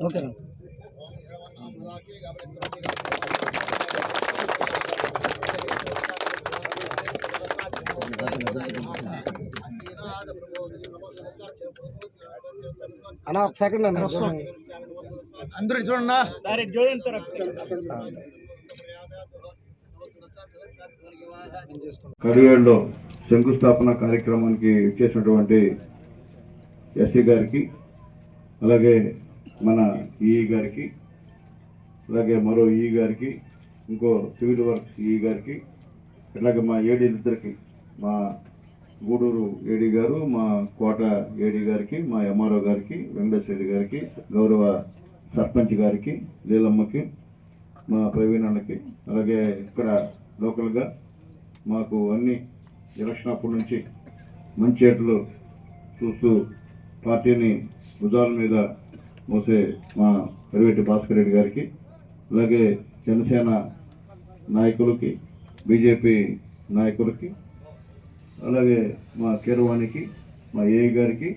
Okay అన్న ఒక second అన్న. అందరూ చూడన్నా సరే చూడండి సార్ కడివేడులో శంకుస్థాపన కార్యక్రమానికి చేసినటువంటి ఎస్సీ గారికి అలాగే మన ఈఈ గారికి అలాగే మరో ఈ గారికి ఇంకో సివిల్ వర్క్స్ ఈ గారికి అలాగే మా ఏడీ ఇద్దరికి మా గూడూరు ఏడీ గారు మా కోట ఏడీ గారికి మా ఎంఆర్ఓ గారికి వెంకటేశ్వర రెడ్డి గారికి గౌరవ సర్పంచ్ గారికి లీలమ్మకి మా ప్రవీణకి అలాగే ఇక్కడ లోకల్గా మాకు అన్ని ఎలక్షన్ అప్పటి నుంచి మంచి ఏట్లు చూస్తూ పార్టీని భుజాల మీద మోసే మా పెరివేటి భాస్కర్ రెడ్డి గారికి అలాగే జనసేన నాయకులకి బీజేపీ నాయకులకి అలాగే మా కీరవాణికి మా ఏఐ గారికి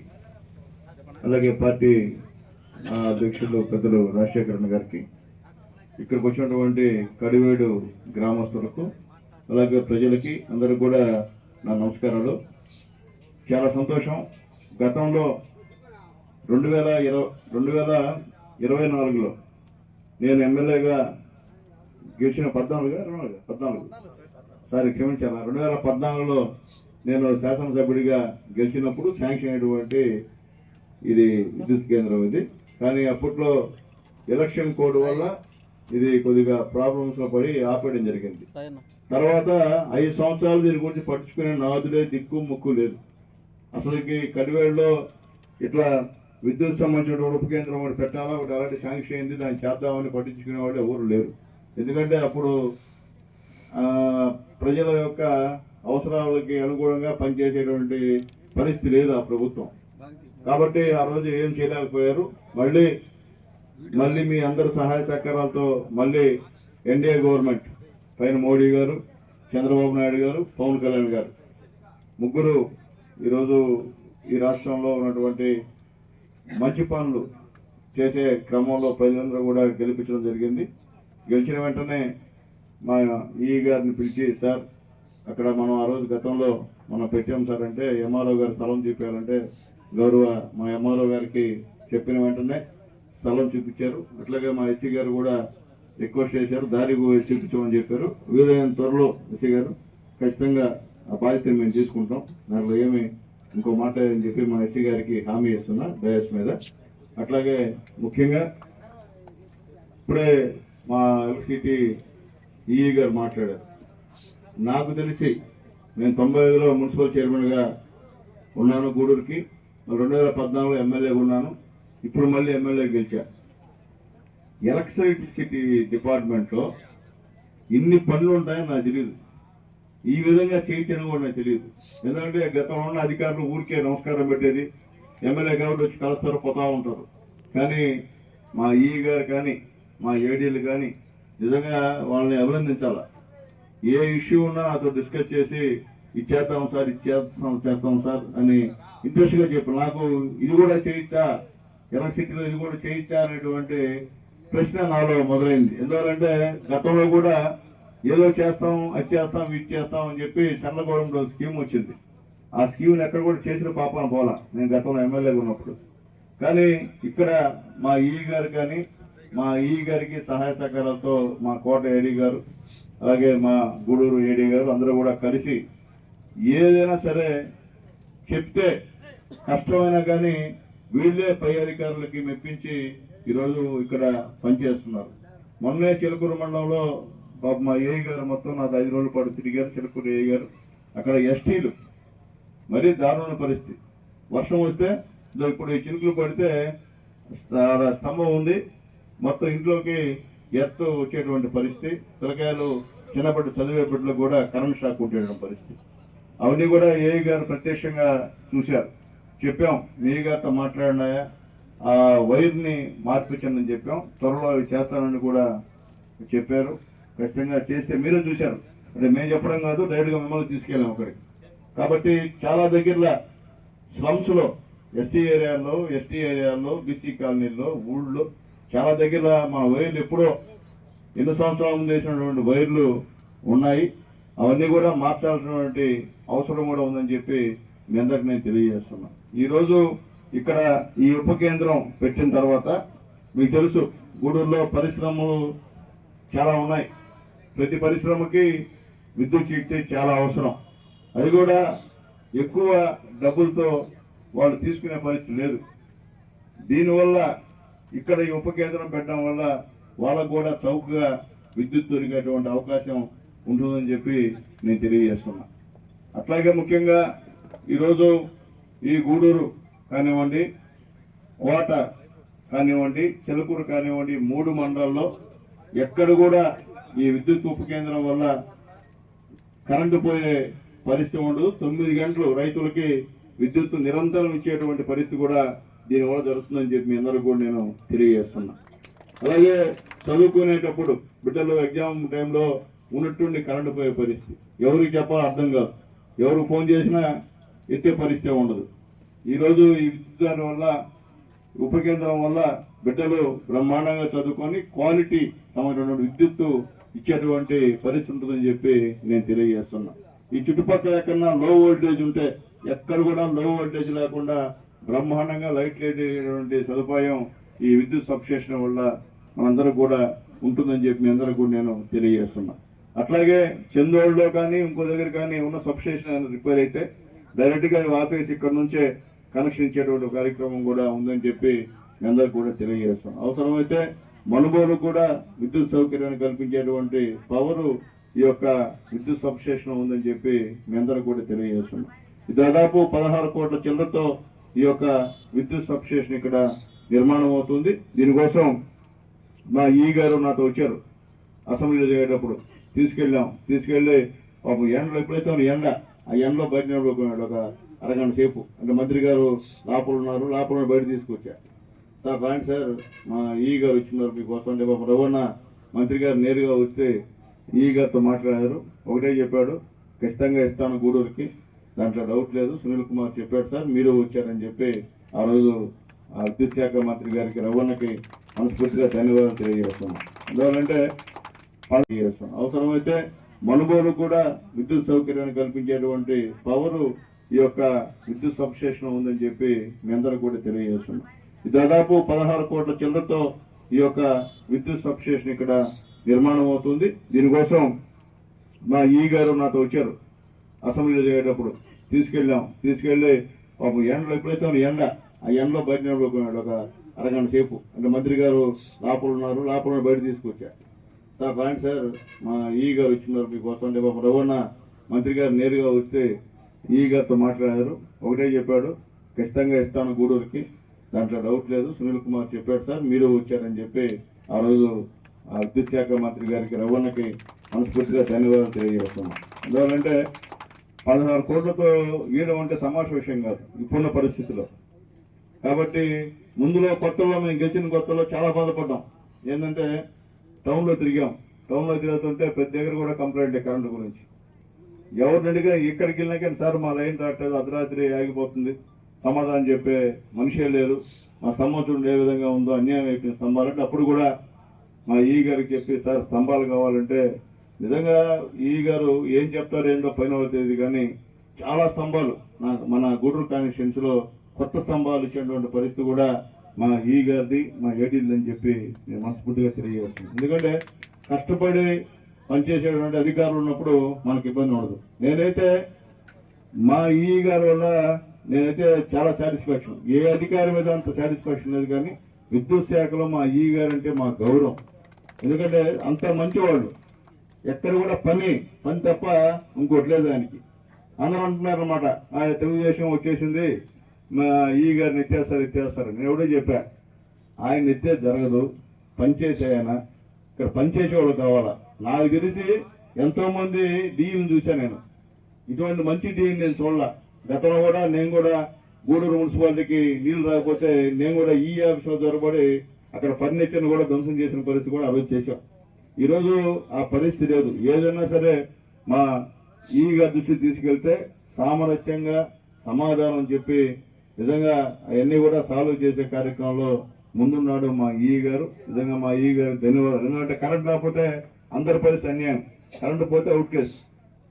అలాగే పార్టీ అధ్యక్షులు పెద్దలు రాజశేఖరన్ గారికి ఇక్కడికి వచ్చినటువంటి కడివేడు గ్రామస్తులకు అలాగే ప్రజలకి అందరికి కూడా నా నమస్కారాలు. చాలా సంతోషం. గతంలో రెండు వేల ఇరవై రెండు వేల ఇరవై నాలుగులో నేను ఎమ్మెల్యేగా గెలిచిన పద్నాలుగుగా నాలుగు పద్నాలుగు. సారీ క్షమించాలా? రెండు వేల పద్నాలుగులో నేను శాసనసభ్యుడిగా గెలిచినప్పుడు శాంక్షన్ అయినటువంటి ఇది విద్యుత్ కేంద్రం ఇది. కానీ అప్పట్లో ఎలక్షన్ కోడ్ వల్ల ఇది కొద్దిగా ప్రాబ్లమ్స్లో పడి ఆపేయడం జరిగింది. తర్వాత ఐదు సంవత్సరాలు దీని గురించి పట్టించుకునే నాదులే దిక్కు ముక్కు లేదు. అసలుకి కడివేడులో ఇట్లా విద్యుత్ సంబంధించిన ఉప కేంద్రం ఒకటి పెట్టాలా? ఒకటి అలాంటి శాంక్షన్ అయింది. దాన్ని చేద్దామని పట్టించుకునే వాళ్ళు ఎవరు లేరు. ఎందుకంటే అప్పుడు ప్రజల యొక్క అవసరాలకి అనుగుణంగా పనిచేసేటువంటి పరిస్థితి లేదు ఆ ప్రభుత్వం. కాబట్టి ఆ రోజు ఏం చేయలేకపోయారు. మళ్ళీ మళ్ళీ మీ అందరి సహాయ సహకారాలతో మళ్ళీ ఎన్డీఏ గవర్నమెంట్ పైన మోడీ గారు చంద్రబాబు నాయుడు గారు పవన్ కళ్యాణ్ గారు ముగ్గురు ఈరోజు ఈ రాష్ట్రంలో ఉన్నటువంటి మంచి పనులు చేసే క్రమంలో ప్రజలందరూ కూడా గెలిపించడం జరిగింది. గెలిచిన వెంటనే మా ఈ గారిని పిలిచి సార్ అక్కడ మనం ఆ రోజు గతంలో మనం పెట్టాం సార్ అంటే ఎంఆర్ఓ గారు స్థలం చూపించాలంటే గౌరవ మా ఎంఆర్ఓ గారికి చెప్పిన వెంటనే స్థలం చూపించారు. అట్లాగే మా ఎస్సీ గారు కూడా రిక్వెస్ట్ చేశారు దారి చూపించమని చెప్పారు. వీలైన త్వరలో ఎస్సీ గారు ఖచ్చితంగా ఆ బాధ్యత మేము తీసుకుంటాం. దాంట్లో ఏమి ఇంకో మాట అని చెప్పి మా ఎస్సీ గారికి హామీ ఇస్తున్నా డయాస్ మీద. అట్లాగే ముఖ్యంగా ఇప్పుడే మా ఎలక్ట్రిసిటీ ఈఈ గారు మాట్లాడారు. నాకు తెలిసి నేను తొంభై ఐదులో మున్సిపల్ చైర్మన్గా ఉన్నాను గూడూరుకి రెండు వేల పద్నాలుగులో ఎమ్మెల్యేగా ఉన్నాను ఇప్పుడు మళ్ళీ ఎమ్మెల్యే గెలిచా. ఎలక్ట్రిసిటీ డిపార్ట్మెంట్లో ఇన్ని పనులు ఉంటాయని నాకు తెలియదు ఈ విధంగా చేయించని కూడా నాకు తెలియదు. ఎందుకంటే గతంలో ఉన్న అధికారులు ఊరికే నమస్కారం పెట్టేది ఎమ్మెల్యే కాబట్టి వచ్చి కలుస్తారు పోతా ఉంటారు. కానీ మా ఈ గారు కానీ మా ఏడీలు కానీ నిజంగా వాళ్ళని అభినందించాల? ఏ ఇష్యూ ఉన్నా అతను డిస్కస్ చేసి ఇచ్చేద్దాం సార్ ఇచ్చేస్తాం చేస్తాం సార్ అని ఇంట్రెస్ట్గా చెప్పి నాకు ఇది కూడా చేయించా ఎలక్ట్రిసిటీలో ఇది కూడా చేయించా అనేటువంటి ప్రశ్న నాలో మొదలైంది. ఎందువల్లంటే గతంలో కూడా ఏదో చేస్తాం అది చేస్తాం ఇది చేస్తాం అని చెప్పి చంద్రగౌడంలో స్కీమ్ వచ్చింది. ఆ స్కీమ్ని ఎక్కడ కూడా చేసిన పాపాన పోలా. నేను గతంలో ఎమ్మెల్యేగా ఉన్నప్పుడు. కానీ ఇక్కడ మా ఈ గారు కానీ మా ఈ గారికి సహాయ సహకారాలతో మా కోట ఏడీ గారు అలాగే మా గూడూరు ఏడీ గారు అందరూ కూడా కలిసి ఏదైనా సరే చెప్తే కష్టమైనా కానీ వీళ్ళే పై అధికారులకి మెప్పించి ఈరోజు ఇక్కడ పనిచేస్తున్నారు. మొన్నే చిలకూరు మండలంలో బాబు మా ఏ గారు మొత్తం నాది ఐదు రోజుల పాటు తిరిగారు చిలకూరు ఏ గారు. అక్కడ ఎస్టీలు. మరీ దారుణ పరిస్థితి. వర్షం వస్తే ఇప్పుడు ఈ చినుకులు పడితే స్తంభం ఉంది. మొత్తం ఇంట్లోకి ఎత్తు వచ్చేటువంటి పరిస్థితి. పిల్లకాయలు చిన్నప్పటి చదివే బిడ్డలకు కూడా కరెంట్ షాక్ ఉండేటువంటి పరిస్థితి. అవన్నీ కూడా ఏ గారు ప్రత్యక్షంగా చూశారు. చెప్పాం ఏ గారితో మాట్లాడినాయా ఆ వైర్ని మార్పించండి అని చెప్పాం. త్వరలో అవి చేస్తానని కూడా చెప్పారు. ఖచ్చితంగా చేస్తే మీరే చూశారు. అంటే మేము చెప్పడం కాదు డైరెక్ట్గా మిమ్మల్ని తీసుకెళ్ళాం అక్కడికి. కాబట్టి చాలా దగ్గరలో స్లమ్స్లో ఎస్సీ ఏరియాలో ఎస్టీ ఏరియాలో బీసీ కాలనీల్లో ఊళ్ళో చాలా దగ్గర మన వైర్లు ఎప్పుడో ఎన్ని సంవత్సరాల ముందు వేసినటువంటి వైర్లు ఉన్నాయి. అవన్నీ కూడా మార్చాల్సినటువంటి అవసరం కూడా ఉందని చెప్పి మీ అందరికి నేను తెలియజేస్తున్నా ఈరోజు ఇక్కడ ఈ ఉప కేంద్రం పెట్టిన తర్వాత మీకు తెలుసు గూడూరులో పరిశ్రమలు చాలా ఉన్నాయి. ప్రతి పరిశ్రమకి విద్యుత్ శక్తి చాలా అవసరం. అది కూడా ఎక్కువ డబ్బులతో వాళ్ళు తీసుకునే పరిస్థితి లేదు. దీనివల్ల ఇక్కడ ఈ ఉప కేంద్రం పెట్టడం వల్ల వాళ్ళకు కూడా చౌకగా విద్యుత్ దొరికేటువంటి అవకాశం ఉంటుందని చెప్పి నేను తెలియజేస్తున్నా. అట్లాగే ముఖ్యంగా ఈరోజు ఈ గూడూరు కానివ్వండి కోట కానివ్వండి చిలకూరు కానివ్వండి మూడు మండలాల్లో ఎక్కడ కూడా ఈ విద్యుత్ ఉప కేంద్రం వల్ల కరెంటు పోయే పరిస్థితి ఉండదు. తొమ్మిది గంటలు రైతులకి విద్యుత్ నిరంతరం ఇచ్చేటువంటి పరిస్థితి కూడా దీనివల్ల జరుగుతుందని చెప్పి మీ అందరూ కూడా నేను తెలియజేస్తున్నా. అలాగే చదువుకునేటప్పుడు బిడ్డలు ఎగ్జామ్ టైంలో ఉన్నట్టుండి కరెంటు పోయే పరిస్థితి. ఎవరికి చెప్పాలో అర్థం కాదు. ఎవరు ఫోన్ చేసినా ఎత్తే పరిస్థితి ఉండదు. ఈరోజు ఈ విద్యుత్ దాని వల్ల ఉప కేంద్రం వల్ల బిడ్డలు బ్రహ్మాండంగా చదువుకొని క్వాలిటీ సంబంధించిన విద్యుత్తు ఇచ్చేటువంటి పరిస్థితి ఉంటుందని చెప్పి నేను తెలియజేస్తున్నా. ఈ చుట్టుపక్కల ఎక్కడన్నా లో వోల్టేజ్ ఉంటే ఎక్కడ కూడా లో వోల్టేజ్ లేకుండా బ్రహ్మాండంగా లైట్ లేటటువంటి సదుపాయం ఈ విద్యుత్ సబ్స్టేషన్ వల్ల మనందరూ కూడా ఉంటుందని చెప్పి మీ అందరూ కూడా నేను తెలియజేస్తున్నా. అట్లాగే చందోడులో కానీ ఇంకో దగ్గర కానీ ఉన్న సబ్స్టేషన్ రిపేర్ అయితే డైరెక్ట్గా ఆపేసి ఇక్కడ నుంచే కనెక్షన్ ఇచ్చేటువంటి కార్యక్రమం కూడా ఉందని చెప్పి మీ అందరూ కూడా తెలియజేస్తాం అవసరమైతే మనుగోలు కూడా విద్యుత్ సౌకర్యాన్ని కల్పించేటువంటి పవరు ఈ యొక్క విద్యుత్ సబ్స్టేషన్ ఉందని చెప్పి మీ అందరికి కూడా తెలియజేస్తున్నాం. దాదాపు పదహారు కోట్ల చిల్లరతో ఈ యొక్క విద్యుత్ సబ్స్టేషన్ ఇక్కడ నిర్మాణం అవుతుంది. దీనికోసం మా ఈ గారు నాతో వచ్చారు. అసెంబ్లీలో చేరేటప్పుడు తీసుకెళ్ళాం. తీసుకెళ్ళి ఒక ఎండలో ఎప్పుడైతే ఉన్న ఎండ ఆ ఎండలో బయట ఒక అరగంట సేపు. అంటే మంత్రి గారు లోపల ఉన్నారు. లోపల బయట తీసుకొచ్చారు. సార్ రాండి సార్. మా ఈ గారు వచ్చినారు మీకోసం. అంటే పాపం రవణ మంత్రి గారు నేరుగా వస్తే ఈ గారితో మాట్లాడారు. ఒకటే చెప్పాడు ఖచ్చితంగా ఇస్తాను గూడూరుకి. దాంట్లో డౌట్ లేదు. సునీల్ కుమార్ చెప్పాడు సార్ మీరు వచ్చారని చెప్పి ఆ రోజు విద్యుత్ శాఖ మంత్రి గారికి రవణకి మనస్ఫూర్తిగా ధన్యవాదాలు తెలియజేస్తున్నాం. ఎందువల్లంటే చేస్తాం అవసరమైతే మనుగోలు కూడా విద్యుత్ సౌకర్యాన్ని కల్పించేటువంటి పవరు ఈ యొక్క విద్యుత్ సబ్స్టేషన్ ఉందని చెప్పి మీ అందరూ కూడా తెలియజేస్తున్నాం. దాదాపు పదహారు కోట్ల చిల్లరతో ఈ యొక్క విద్యుత్ సబ్స్టేషన్ ఇక్కడ నిర్మాణం అవుతుంది. దీనికోసం మా ఈ గారు నాతో వచ్చారు. అసెంబ్లీలో చేరేటప్పుడు తీసుకెళ్ళాం. తీసుకెళ్ళి పాపం ఎండలో ఎప్పుడైతే ఎండ ఆ ఎండలో బయట నిలబడుకున్నాడు ఒక అరగంట సేపు. అంటే మంత్రి గారు లోపల ఉన్నారు. లోపల బయట తీసుకొచ్చా సార్ రాండి సార్. మా ఈ గారు వచ్చినారు మీకోసం. అంటే పాపం రవణ మంత్రి గారు నేరుగా వస్తే ఈ గారితో మాట్లాడారు. ఒకటే చెప్పాడు. ఖచ్చితంగా ఇస్తాను గూడూరుకి. దాంట్లో డౌట్ లేదు. సునీల్ కుమార్ చెప్పాడు సార్ మీరు వచ్చారని చెప్పి ఆ రోజు ఆ విద్యుత్ శాఖ మంత్రి గారికి రవణకి మనస్ఫూర్తిగా ధన్యవాదాలు తెలియజేస్తున్నాం. ఎందుకంటే పదహారు కోట్లతో గీయడం అంటే సమాజ విషయం కాదు. ఇప్పుడున్న పరిస్థితిలో. కాబట్టి ముందులో కొత్తలో మేము గెలిచిన కొత్తలో చాలా బాధపడ్డాం. ఏంటంటే టౌన్లో తిరిగాం. టౌన్లో తిరుగుతుంటే ప్రతి దగ్గర కూడా కంప్లైంట్ కరెంటు గురించి. ఎవరిని అడిగా ఎక్కడికి వెళ్ళినా కానీ సార్ మా లైన్ రావట్లేదు అర్ధరాత్రి ఆగిపోతుంది. సమాధానం చెప్పే మనిషే లేరు. మా స్తంభం చూడండి ఏ విధంగా ఉందో అన్యాయం అయిపోయిన స్తంభాలు అంటే అప్పుడు కూడా మా ఈ గారికి చెప్పి సార్ స్తంభాలు కావాలంటే నిజంగా ఈ గారు ఏం చెప్తారో ఏందో పైన తెలియదు కానీ చాలా స్తంభాలు. మన గూడూరు కాన్స్టిట్యూన్స్లో కొత్త స్తంభాలు ఇచ్చినటువంటి పరిస్థితి కూడా మా ఈ గారిది మా ఏడీది అని చెప్పి నేను మనస్ఫూర్తిగా తెలియజేస్తున్నాను. ఎందుకంటే కష్టపడి పనిచేసేటువంటి అధికారులు ఉన్నప్పుడు మనకి ఇబ్బంది ఉండదు. నేనైతే మా ఈ గారి వల్ల నేనైతే చాలా సాటిస్ఫాక్షన్ ఏ అధికారి మీద అంత సాటిస్ఫాక్షన్ లేదు కానీ విద్యుత్ శాఖలో మా ఈ గారు అంటే మా గౌరవం. ఎందుకంటే అంత మంచివాళ్ళు. ఎక్కడ కూడా పని పని తప్ప ఇంకోటి లేదు దానికి అందరూ అంటున్నారు అనమాట ఆ తెలుగుదేశం వచ్చేసింది మా ఈ గారిని ఎత్తేస్తారు ఎత్తేస్తారు నేను ఎవడో చెప్పా ఆయన ఎత్తే జరగదు పనిచేసే ఆయన. ఇక్కడ పనిచేసేవాళ్ళు కావాలా? నాకు తెలిసి ఎంతోమంది డీఎం చూశాను నేను. ఇటువంటి మంచి డీఎం నేను చూడాల. గతంలో కూడా నేను కూడా గూడూరు మున్సిపాలిటీకి నీళ్ళు రాకపోతే నేను కూడా ఈ ఆఫీస్లో దొరబడి అక్కడ ఫర్నిచర్ కూడా ధ్వంసం చేసిన పరిస్థితి కూడా అభివృద్ధి చేశాం. ఈరోజు ఆ పరిస్థితి లేదు. ఏదైనా సరే మా ఈగా దృష్టి దృష్టికి తీసుకెళ్తే సామరస్యంగా సమాధానం చెప్పి నిజంగా అవన్నీ కూడా సాల్వ్ చేసే కార్యక్రమంలో ముందున్నాడు మా ఈ గారు నిజంగా మా ఈ గారు ధన్యవాదాలు. ఎందుకంటే కరెంట్ రాకపోతే అందరి పరిస్థితి అన్యాయం. కరెంటు పోతే అవుట్ కేసు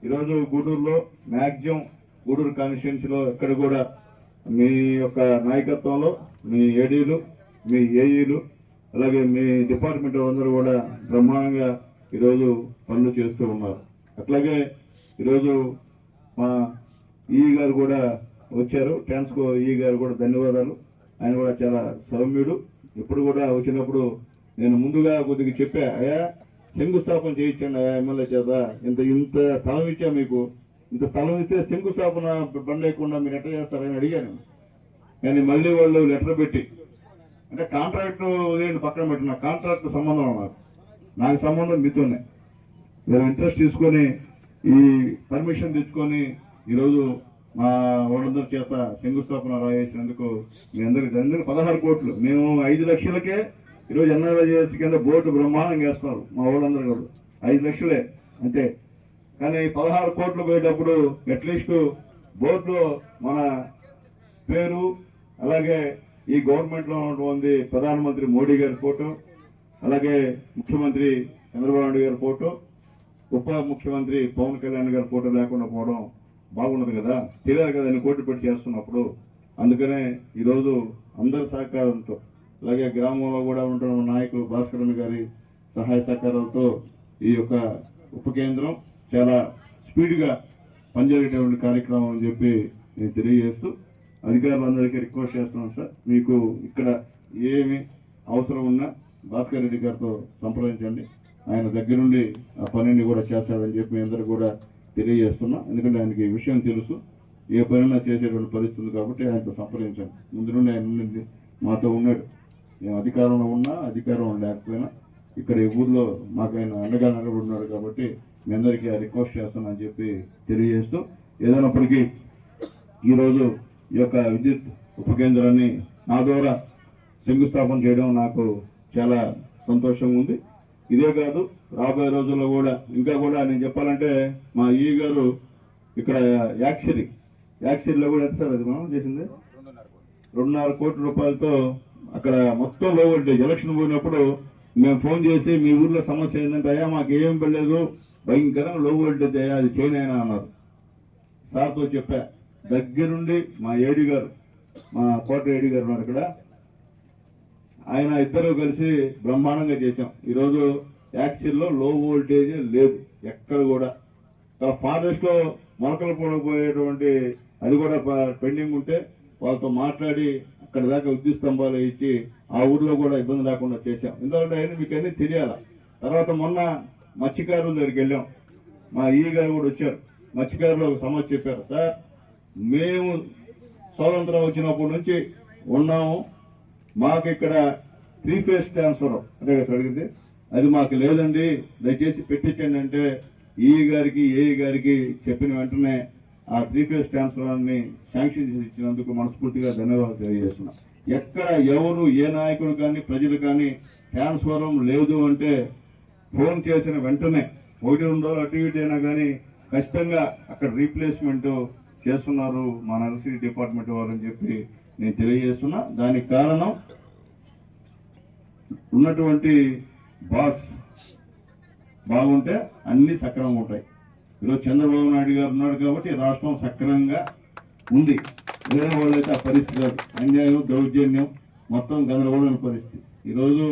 ఈరోజు గూడూరులో మ్యాక్సిమం గూడూరు కాన్స్టిట్యున్సీలో ఎక్కడ కూడా మీ యొక్క నాయకత్వంలో మీ ఏడీలు మీ ఏఈలు అలాగే మీ డిపార్ట్మెంట్ అందరూ కూడా బ్రహ్మాండంగా ఈరోజు పనులు చేస్తూ ఉన్నారు. అట్లాగే ఈరోజు మా ఈ గారు కూడా వచ్చారు. ట్రాన్స్కో ఈ గారు కూడా ధన్యవాదాలు. ఆయన కూడా చాలా సౌమ్యుడు. ఎప్పుడు కూడా వచ్చినప్పుడు నేను ముందుగా కొద్దిగా చెప్పా అయా శంకుస్థాపన చేయించండి అయా ఎమ్మెల్యే చేత. ఇంత ఇంత స్థలం ఇచ్చా మీకు. ఇంత స్థలం ఇస్తే శంకుస్థాపన బండ్ లేకుండా మీరు ఎట్లా చేస్తారని అడిగాను. కానీ మళ్ళీ వాళ్ళు లెటర్ పెట్టి అంటే కాంట్రాక్ట్ వదిలేండి పక్కన పెట్టిన కాంట్రాక్ట్ సంబంధం నాకు నాకు సంబంధం మీతోనే. మీరు ఇంట్రెస్ట్ తీసుకొని ఈ పర్మిషన్ తెచ్చుకొని ఈరోజు మా వాళ్ళందరి చేత శంకుస్థాపన రాయేసినందుకు మీ అందరికి అందరికి పదహారు కోట్లు. మేము ఐదు లక్షలకే ఈరోజు ఎన్ఆర్ఐ కింద బోర్డు బ్రహ్మాండంగా వేస్తున్నారు మా వాళ్ళందరూ కూడా. ఐదు లక్షలే. అంతే కానీ పదహారు కోట్లు పోయేటప్పుడు అట్లీస్ట్ బోర్డులో మన పేరు అలాగే ఈ గవర్నమెంట్లో ఉన్నటువంటి ప్రధానమంత్రి మోడీ గారి ఫోటో అలాగే ముఖ్యమంత్రి చంద్రబాబు నాయుడు గారి ఫోటో ఉప ముఖ్యమంత్రి పవన్ కళ్యాణ్ గారి ఫోటో లేకుండా పోవడం బాగుండదు కదా? తెలియాలి కదా నేను కోటి పెట్టి చేస్తున్నప్పుడు. అందుకనే ఈరోజు అందరి సహకారంతో అలాగే గ్రామంలో కూడా ఉంటున్న నాయకులు భాస్కరన్ గారి సహాయ సహకారాలతో ఈ యొక్క ఉప కేంద్రం చాలా స్పీడ్గా పనిచేసేటువంటి కార్యక్రమం అని చెప్పి నేను తెలియజేస్తూ అధికారులందరికీ రిక్వెస్ట్ చేస్తున్నాను సార్. మీకు ఇక్కడ ఏమి అవసరం ఉన్నా భాస్కర్ రెడ్డి గారితో సంప్రదించండి. ఆయన దగ్గరుండి ఆ పనిని కూడా చేస్తాడని చెప్పి మీ అందరూ కూడా తెలియజేస్తున్నాం. ఎందుకంటే ఆయనకి ఈ విషయం తెలుసు. ఏ పనైనా చేసేటువంటి పరిస్థితి కాబట్టి ఆయనతో సంప్రదించండి. ముందు నుండి ఆయన ఉండింది. మాతో ఉన్నాడు. మేము అధికారంలో ఉన్నా అధికారం లేకపోయినా ఇక్కడ ఈ ఊర్లో మాకు ఆయన అండగా నిలబడినాడు కాబట్టి మీ అందరికీ రిక్వెస్ట్ చేస్తానని చెప్పి తెలియజేస్తూ ఏదైనప్పటికీ ఈరోజు ఈ యొక్క విద్యుత్ ఉపకేంద్రాన్ని నా ద్వారా శంకుస్థాపన చేయడం నాకు చాలా సంతోషంగా ఉంది. ఇదే కాదు రాబోయే రోజుల్లో కూడా ఇంకా కూడా నేను చెప్పాలంటే మా ఈ గారు ఇక్కడ యాక్సిరీ యాక్సిరీలో కూడా ఎంత సార్ అది మనం చేసింది? రెండున్నర కోట్ల రూపాయలతో అక్కడ మొత్తం లో వోల్టేజ్ ఎలక్షన్ పోయినప్పుడు మేము ఫోన్ చేసి మీ ఊర్లో సమస్య ఏంటంటే అయ్యా మాకు ఏం పడలేదు భయంకరంగా లో వోల్టేజ్ అయ్యా అది చేయనైనా అన్నారు. సార్తో చెప్పా దగ్గరుండి మా ఏడి గారు మా కోట ఏడి గారు ఉన్నారు ఇక్కడ. ఆయన ఇద్దరు కలిసి బ్రహ్మాండంగా చేశాం. ఈరోజు యాక్సిల్లో లో వోల్టేజ్ లేదు ఎక్కడ కూడా. ఫారెస్ట్లో మొలకలు పోయేటువంటి అది కూడా ప- పెండింగ్ ఉంటే వాళ్ళతో మాట్లాడి అక్కడ దాకా విద్యుత్ స్తంభాలు ఇచ్చి ఆ ఊర్లో కూడా ఇబ్బంది లేకుండా చేశాం. ఎందుకంటే ఆయన మీకు అన్ని తెలియాల? తర్వాత మొన్న మత్స్యకారుల దగ్గరికి వెళ్ళాం. మా ఈ గారు కూడా వచ్చారు. మత్స్యకారులు ఒక సమస్య చెప్పారు. సార్ మేము స్వాతంత్రం వచ్చినప్పటి నుంచి ఉన్నాము. మాకు ఇక్కడ త్రీ ఫేజ్ ట్రాన్స్ఫర్ అదే సార్ అడిగింది. అది మాకు లేదండి. దయచేసి పెట్టించండి అంటే ఈ గారికి ఏ గారికి చెప్పిన వెంటనే ఆ త్రీ ఫేజ్ ట్రాన్స్ఫర్ని శాంక్షన్ చేసి ఇచ్చినందుకు మనస్ఫూర్తిగా ధన్యవాదాలు తెలియజేస్తున్నాం. ఎక్కడ ఎవరు ఏ నాయకుడు కానీ ప్రజలు కానీ ట్రాన్స్ఫరం లేదు అంటే ఫోన్ చేసిన వెంటనే ఒకటి రెండు రోజులు అటు ఇటు అయినా కానీ ఖచ్చితంగా అక్కడ రీప్లేస్మెంట్ చేస్తున్నారు మా నర్సరీ డిపార్ట్మెంట్ వారు అని చెప్పి నేను తెలియజేస్తున్నా. దానికి కారణం ఉన్నటువంటి బాస్ బాగుంటే అన్ని సక్రమంగా ఉంటాయి. ఈరోజు చంద్రబాబు నాయుడు గారు ఉన్నాడు కాబట్టి రాష్ట్రం సక్రమంగా ఉంది. వేరే వాళ్ళైతే ఆ పరిస్థితి కాదు. అన్యాయం దౌర్జన్యం మొత్తం గందరగోళమైన పరిస్థితి. ఈరోజు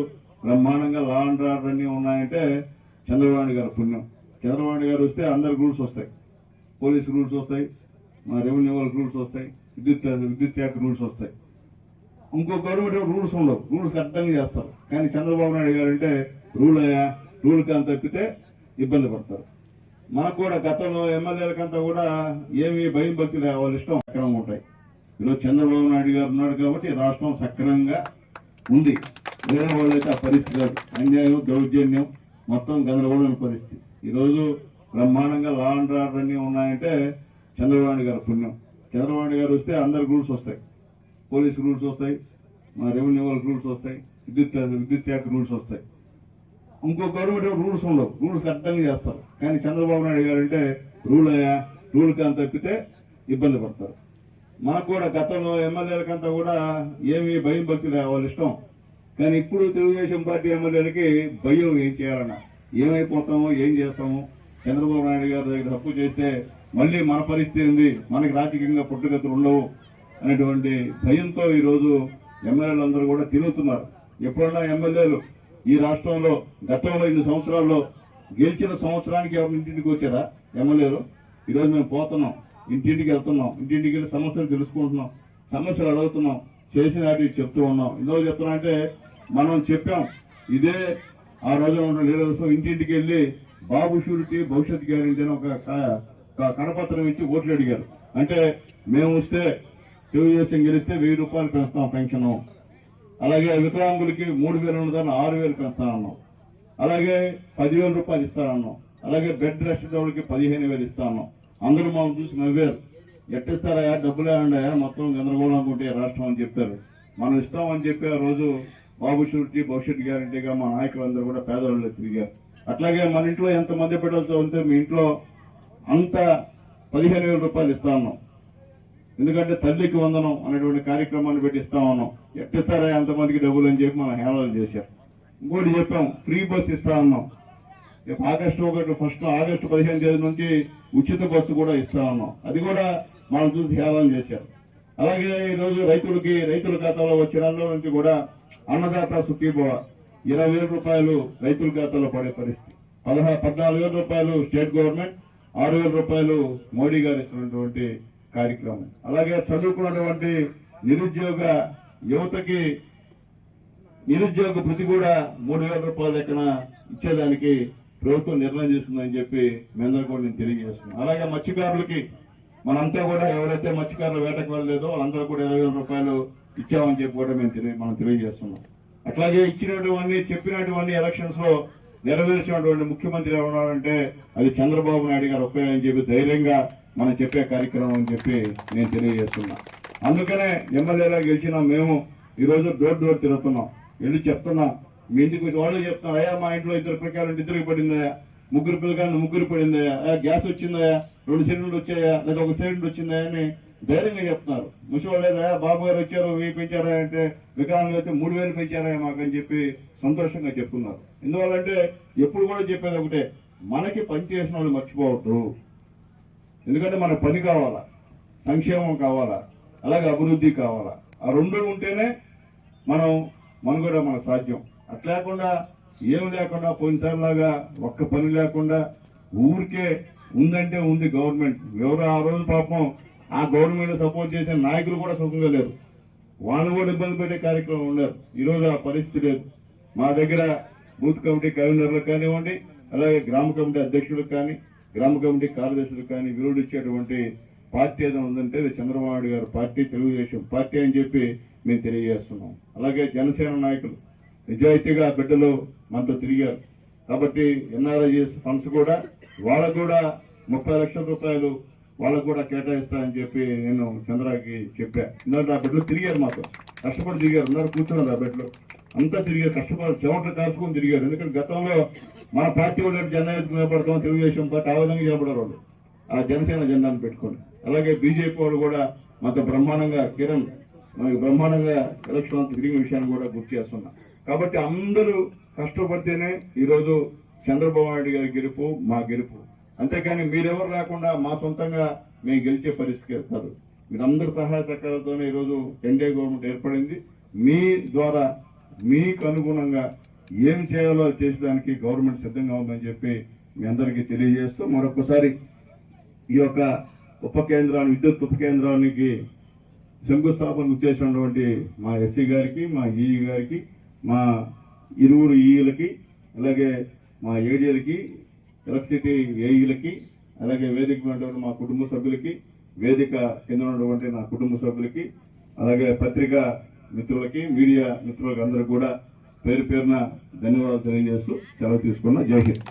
బ్రహ్మాండంగా లా అండ్ ఆర్డర్ అన్నీ ఉన్నాయంటే చంద్రబాబు గారు పుణ్యం. చంద్రబాబు గారు వస్తే అందరికి రూల్స్ వస్తాయి. పోలీస్ రూల్స్ వస్తాయి. మా రెవెన్యూ వాళ్ళకి రూల్స్ వస్తాయి. విద్యుత్ విద్యుత్ శాఖ రూల్స్ వస్తాయి. ఇంకో గవర్నమెంట్ రూల్స్ ఉండవు. రూల్స్ అడ్డంగా చేస్తారు. కానీ చంద్రబాబు నాయుడు గారు అంటే రూల్ అయ్యా రూల్ కానీ తప్పితే ఇబ్బంది పడతారు. మనకు కూడా గతంలో ఎమ్మెల్యేలకంతా కూడా ఏమి భయం భక్తి వాళ్ళ ఇష్టం సక్రమంగా ఉంటాయి. ఈరోజు చంద్రబాబు నాయుడు గారు ఉన్నాడు కాబట్టి రాష్ట్రం సక్రమంగా ఉంది. వేరే ఆ పరిస్థితి కాదు అన్యాయం దౌర్జన్యం మొత్తం గందరగోళమైన పరిస్థితి. ఈరోజు బ్రహ్మాండంగా లా అండ్ ఆర్డర్ అన్నీ ఉన్నాయంటే చంద్రబాబు గారు పుణ్యం. చంద్రబాబు గారు వస్తే అందరికి రూల్స్ వస్తాయి. పోలీస్ రూల్స్ వస్తాయి మా రెవెన్యూ వాళ్ళకి రూల్స్ వస్తాయి విద్యుత్ విద్యుత్ శాఖ రూల్స్ వస్తాయి. ఇంకో గవర్నమెంట్ రూల్స్ ఉండవు. రూల్స్ అడ్డంగా చేస్తారు. కానీ చంద్రబాబు నాయుడు గారు అంటే రూల్ అయ్యా రూల్ కానీ తప్పితే ఇబ్బంది పడతారు. మనకు కూడా గతంలో ఎమ్మెల్యేలకంతా కూడా ఏమి భయం భక్తి వాళ్ళ ఇష్టం. కానీ ఇప్పుడు తెలుగుదేశం పార్టీ ఎమ్మెల్యేలకి భయం ఏం చేయాలన్న? ఏమైపోతామో ఏం చేస్తామో? చంద్రబాబు నాయుడు గారి దగ్గర తప్పు చేస్తే మళ్ళీ మన పరిస్థితి ఏంది? మనకి రాజకీయంగా పుట్టుగతులు ఉండవు అనేటువంటి భయంతో ఈరోజు ఎమ్మెల్యేలు అందరూ కూడా తిరుగుతున్నారు. ఎప్పుడన్నా ఎమ్మెల్యేలు ఈ రాష్ట్రంలో గతంలో ఇన్ని సంవత్సరాల్లో గెలిచిన సంవత్సరానికి ఎవరి ఇంటింటికి వచ్చారా? ఎమ్మెల్యేలు? ఈరోజు మేము పోతున్నాం. ఇంటింటికి వెళ్తున్నాం. ఇంటింటికి వెళ్ళి సమస్యలు తెలుసుకుంటున్నాం. సమస్యలు అడుగుతున్నాం. చేసిన వాటికి చెప్తూ ఉన్నాం. ఇందులో చెప్తున్నా అంటే మనం చెప్పాం ఇదే ఆ రోజున ఉన్న లీడర్స్ ఇంటింటికి వెళ్ళి బాబు షూరిటీ భవిష్యత్ గ్యారంటీ అని ఒక కడపత్రం ఇచ్చి ఓట్లు అడిగారు. అంటే మేము వస్తే తెలుగుదేశం గెలిస్తే వెయ్యి రూపాయలు పెంచుతాం పెన్షన్. అలాగే వికలాంగులకి మూడు వేలు ఉన్నదాన్ని ఆరు వేలు పెంచుతానన్నాం. అలాగే పదివేల రూపాయలు ఇస్తానన్నాం. అలాగే బెడ్ రెస్ట్ డబ్బులకి పదిహేను వేలు ఇస్తాను అందరూ మనం చూసి నవ్వారు. ఎట్టిస్తారా డబ్బులే అండాయా మొత్తం గందరగోళం అనుకుంటే రాష్ట్రం అని చెప్పారు. మనం ఇస్తామని చెప్పి ఆ రోజు బాబు షూరిటీ భవిష్యత్ గ్యారంటీగా మా నాయకులందరూ కూడా పేదవాళ్ళు తిరిగారు. అట్లాగే మన ఇంట్లో ఎంత మంది బిడ్డలతో ఉంటే మీ ఇంట్లో అంత పదిహేను వేల రూపాయలు ఇస్తా ఉన్నాం. ఎందుకంటే తల్లికి వందనం అనేటువంటి కార్యక్రమాన్ని పెట్టి ఇస్తా ఉన్నాం. ఎట్టిస్తారా ఎంతమందికి డబ్బులు అని చెప్పి మనం హేళన చేశారు. ఇంకోటి చెప్పాం ఫ్రీ బస్ ఇస్తా ఉన్నాం. రేపు ఆగస్టు ఒకటి ఫస్ట్ ఆగస్టు పదిహేను తేదీ నుంచి ఉచిత బస్సు కూడా ఇస్తా ఉన్నాం. అది కూడా మనం చూసి హేళన చేశారు. అలాగే ఈరోజు రైతులకి రైతుల ఖాతాలో వచ్చిన నుంచి కూడా అన్నదాత సుఖీభవ ఇరవై వేల రూపాయలు రైతుల ఖాతాలో పడే పరిస్థితి. పదహా పద్నాలుగు వేల రూపాయలు స్టేట్ గవర్నమెంట్ ఆరు వేల రూపాయలు మోడీ గారు ఇస్తున్నటువంటి కార్యక్రమం. అలాగే చదువుకున్నటువంటి నిరుద్యోగ యువతకి నిరుద్యోగ భృతి కూడా మూడు వేల రూపాయల లెక్కన ఇచ్చేదానికి ప్రభుత్వం నిర్ణయం చేస్తుందని చెప్పి మీ అందరూ కూడా నేను తెలియజేస్తున్నాను. అలాగే మత్స్యకారులకి మనంతా కూడా ఎవరైతే మత్స్యకారులు వేటకు వెళ్ళలేదో వాళ్ళందరూ కూడా ఇరవై వేల రూపాయలు ఇచ్చామని చెప్పి కూడా మేము తెలియ మనం తెలియజేస్తున్నాం. అట్లాగే ఇచ్చినటువంటి చెప్పినటువంటి ఎలక్షన్స్లో నెరవేర్చినటువంటి ముఖ్యమంత్రి ఎవరున్నారంటే అది చంద్రబాబు నాయుడు గారు ఒక్కరే అని చెప్పి ధైర్యంగా మనం చెప్పే కార్యక్రమం అని చెప్పి నేను తెలియజేస్తున్నా. అందుకనే ఎమ్మెల్యేలా గెలిచిన మేము ఈరోజు డోర్ డోర్ తిరుగుతున్నాం. వెళ్ళి చెప్తున్నా? మీ ఇంటికి వాళ్ళు చెప్తున్నారు అయ్యా మా ఇంట్లో ఇద్దరు ప్రకారం ఇద్దరికి పడిందయ్యా ముగ్గురు పిల్లకాయలు ముగ్గురు పడిందయ్యా గ్యాస్ వచ్చిందయ్యా రెండు సిలిండర్లు వచ్చాయా లేదా ఒక సిలిండర్ వచ్చిందా అని ధైర్యంగా చెప్తున్నారు. ముసలి లేదా బాబు గారు వచ్చారు వెయ్యి పెంచారా అంటే వికలాంగులు అయితే మూడు వేలు పెంచారా మాకని చెప్పి సంతోషంగా చెప్తున్నారు. ఎందువల్లంటే ఎప్పుడు కూడా చెప్పేది ఒకటే మనకి పని చేసిన వాళ్ళు మర్చిపోవద్దు. ఎందుకంటే మన పని కావాలా సంక్షేమం కావాలా అలాగే అభివృద్ధి కావాలా. ఆ రెండు ఉంటేనే మనం మనుగడ మన సాధ్యం. అట్లా లేకుండా ఏం లేకుండా పోయినసారిలాగా ఒక్క పని లేకుండా ఊరికే ఉందంటే ఉంది గవర్నమెంట్. ఎవరు ఆ రోజు పాపం ఆ గవర్నమెంట్ సపోర్ట్ చేసే నాయకులు కూడా సుఖంగా లేరు. వాళ్ళు కూడా ఇబ్బంది పెట్టే కార్యక్రమం ఉన్నారు. ఈ రోజు ఆ పరిస్థితి లేదు. మా దగ్గర బూత్ కమిటీ కన్వీనర్లకు కానివ్వండి అలాగే గ్రామ కమిటీ అధ్యక్షులకు కానీ గ్రామ కమిటీ కార్యదర్శులకు కానీ విరుడు ఇచ్చేటువంటి పార్టీ ఏదో ఉందంటే అది చంద్రబాబు గారు పార్టీ తెలుగుదేశం పార్టీ అని చెప్పి మేము తెలియజేస్తున్నాం. అలాగే జనసేన నాయకులు నిజాయితీగా బిడ్డలు మనతో తిరిగారు. కాబట్టి ఎన్ఆర్ఐఎస్ ఫండ్స్ కూడా వాళ్ళకు కూడా ముప్పై లక్షల రూపాయలు వాళ్ళకు కూడా కేటాయిస్తానని చెప్పి నేను చంద్రకి చెప్పా. ఎందుకంటే ఆ బిడ్డలు తిరిగారు మాతో. కష్టపడి తిరిగారు. ఉన్నారు కూర్చున్నారు ఆ బిడ్డలు అంతా తిరిగారు. కష్టపడి చెమటలు కాల్చుకొని తిరిగారు. ఎందుకంటే గతంలో మన పార్టీ వాళ్ళు జెండా ఎత్తుకుని నిలబడతాం తెలుగుదేశం పార్టీ ఆ విధంగా నిలబడారు వాళ్ళు. ఆ జనసేన జెండాను పెట్టుకొని. అలాగే బీజేపీ వాళ్ళు కూడా మాతో బ్రహ్మాండంగా కిరణ్ మనకి బ్రహ్మాండంగా ఎలక్షన్ అంతా తిరిగిన విషయాన్ని కూడా గుర్తు చేస్తున్నా. కాబట్టి అందరూ కష్టపడితేనే ఈరోజు చంద్రబాబు నాయుడు గారి గెలుపు మా గెలుపు. అంతేకాని మీరెవరు లేకుండా మా సొంతంగా మేము గెలిచే పరిస్థితి కాదు. మీరందరి సహాయ సహకారాలతోనే ఈరోజు ఎన్డీఏ గవర్నమెంట్ ఏర్పడింది. మీ ద్వారా మీకు అనుగుణంగా ఏం చేయాలో అది చేసేదానికి గవర్నమెంట్ సిద్ధంగా ఉందని చెప్పి మీ అందరికీ తెలియజేస్తూ మరొకసారి ఈ యొక్క ఉప కేంద్రాన్ని విద్యుత్ ఉప కేంద్రానికి శంకుస్థాపన చేసినటువంటి మా ఎస్సీ గారికి మా ఈఈ గారికి మా ఇరువురు ఈఈలకి అలాగే మా ఏడీలకి ఎలక్ట్రిసిటీ ఏఈలకి అలాగే వేదిక ఉన్నటువంటి మా కుటుంబ సభ్యులకి వేదిక కింద ఉన్నటువంటి నా కుటుంబ సభ్యులకి అలాగే పత్రికా మిత్రులకి మీడియా మిత్రులకి అందరూ కూడా పేరు పేరున ధన్యవాదాలు తెలియజేస్తూ సెలవు తీసుకున్నా జై హింద్.